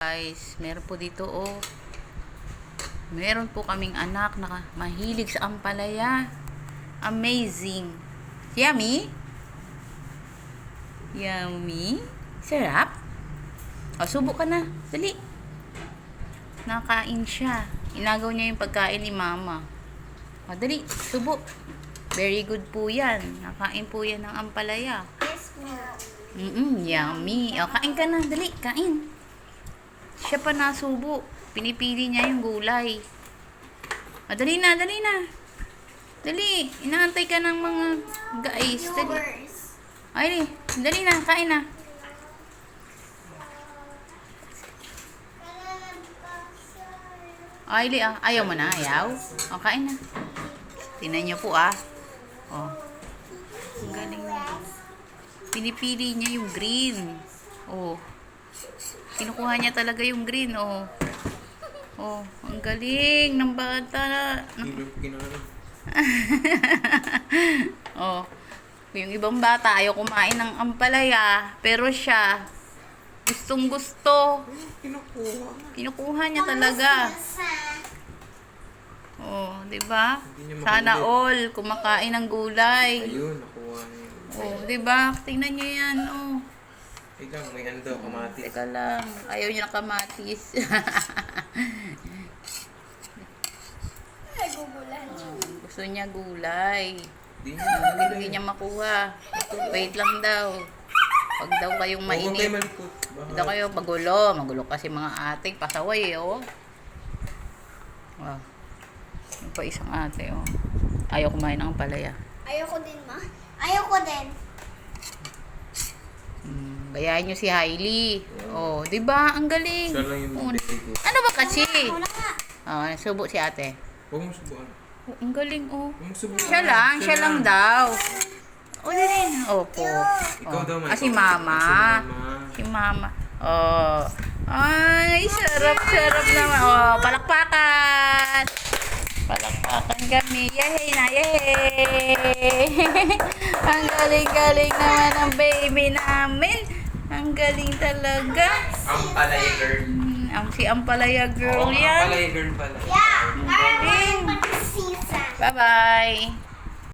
Guys, meron po dito oh. Meron po kaming anak na mahilig sa ampalaya. Amazing. Yummy? Yummy? Sarap? O, subo ka na. Dali. Nakain siya. Inagaw niya yung pagkain ni mama. O, dali. Subo. Very good po yan. Nakain po yan ng ampalaya. Yes, ma'am. Mm yummy. O, kain ka na. Dali, kain. Siya pa nasubo. Pinipili niya yung gulay. O, dali na, dali na. Dali. Inaantay ka ng mga guys. Dali. Ay, dali na. Kain na. Ay, li, ah. Ayaw mo na. Ayaw. O, kain na. Tingnan niyo po, ah. O. Ang galing niya. Pinipili niya yung green. Oh. Kinukuha niya talaga yung green, oh. Oh, ang galing ng bata. Oh. Yung ibang bata ayaw kumain ng ampalaya, pero siya gustong gusto. Kinukuha. Kinukuha niya talaga. Oh, 'di ba? Sana all kumakain ng gulay. Ayun, nakuha niya. Oh, 'di ba? Tingnan niyo 'yan, oh. Ikaw, may ano daw, kamatis. Teka lang, ayaw niya ng kamatis. Nagugulan. Gusto niya gulay. Di niya Hindi niya makuha. Wait lang daw. Pag daw kayong Huwag kayo mainit. malikot. Pag daw kayo magulo. Magulo kasi mga ating pasaway, eh, oh. Wow. Yung pa isang ate, oh. Ayaw kumain ng palaya. Ayoko din, ma. Ayoko din. Bayahin nyo si Hailey. Oh, di ba? Ang galing. Siya lang yung Oh, ano ba kasi? Na nga. Oh, subo si ate. Huwag mo subukan. Oh, ang galing, oh. Huwag mo subukan. Siya lang, siya lang daw. O, din. Opo. Ikaw Oh. daw, Ah, si ikaw. mama. Ah, si mama. Si mama. Oh. Ay, sarap, sarap naman. Oh, palakpakan. Palakpakan kami. Yay na, yay. Ang galing-galing naman ng baby namin. Ang galing talaga. Ang palaya girl. Hmm, ang si Ampalaya girl Oo, ang yan. palaya girl pala. Yeah. galing. Bye-bye.